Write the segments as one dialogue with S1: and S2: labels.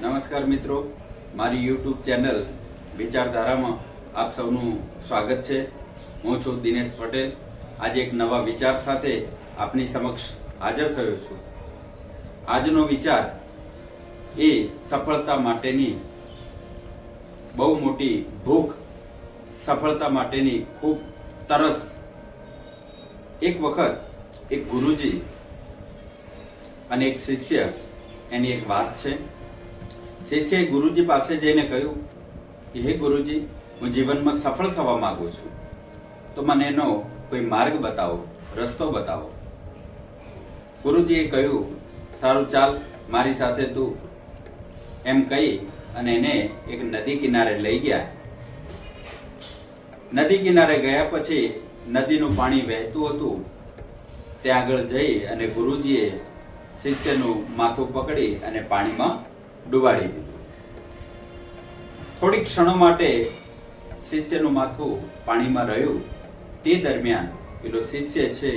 S1: નમસ્કાર મિત્રો. મારી યુટ્યુબ ચેનલ વિચારધારામાં આપ સૌનું સ્વાગત છે. હું છું દિનેશ પટેલ. આજે એક નવા વિચાર સાથે આપની સમક્ષ હાજર થયો છું. આજનો વિચાર એ સફળતા માટેની બહુ મોટી ભૂખ સફળતા માટેની ખૂબ તરસ. એક વખત એક ગુરુજી અને એક શિષ્ય એની એક વાત છે. શિષ્યએ ગુરુજી પાસે જઈને કહ્યું કે, હે ગુરુજી, હું જીવનમાં સફળ થવા માંગુ છું. તો મને એનો કોઈ માર્ગ બતાવો, રસ્તો બતાવો. ગુરુજીએ કહ્યું, સારું, ચાલ, મારી સાથે તું એમ કહી અને એને એક નદી કિનારે લઈ ગયા. નદી કિનારે ગયા પછી નદીનું પાણી વહેતું હતું. ત્યાં આગળ જઈ અને ગુરુજીએ શિષ્યનું માથું પકડી અને પાણીમાં ડુબાડી દીધું. થોડીક ક્ષણો માટે શિષ્યનું માથું પાણીમાં રહ્યું. તે દરમિયાન પેલો શિષ્ય છે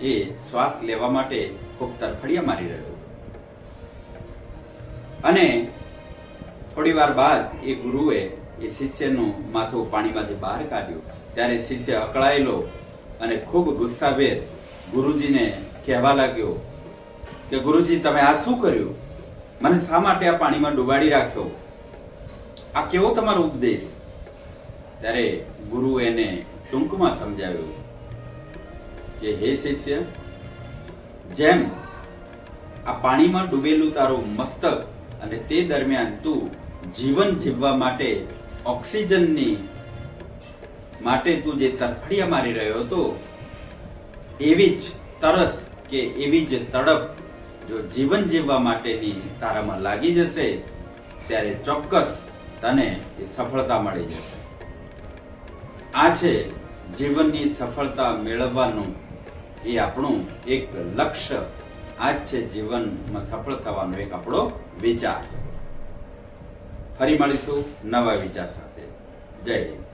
S1: એ શ્વાસ લેવા માટે ખૂબ તરફડિયા મારી રહ્યો. અને થોડી વાર બાદ એ ગુરુએ એ શિષ્યનું માથું પાણીમાંથી બહાર કાઢ્યું. ત્યારે શિષ્ય અકળાયેલો અને ખૂબ ગુસ્સાભેર ગુરુજીને કહેવા લાગ્યો કે ગુરુજી, તમે આ શું કર્યું? મને શા માટે આ પાણીમાં ડુબાડી રાખ્યો? આ કેવો તમારો ઉપદેશ? ત્યારે ગુરુ એને ટૂંકમાં સમજાવ્યું કે, હે શિષ્ય, જેમ આ પાણીમાં ડૂબેલું તારું મસ્તક અને તે દરમિયાન તું જીવન જીવવા માટે ઓક્સિજનની માટે તું જે તરફડિયા મારી રહ્યો હતો, એવી જ તરસ કે એવી જ તડપ જો જીવન જીવવા માટેની તારામાં લાગી જશે, ત્યારે ચોક્કસ તને એ સફળતા મળી જશે. આ છે જીવનની સફળતા મેળવવાનું એ આપણું એક લક્ષ્ય. આ જ છે જીવનમાં સફળ થવાનો એક આપણો વિચાર. ફરી મળીશું નવા વિચાર સાથે. જય હિન્દ.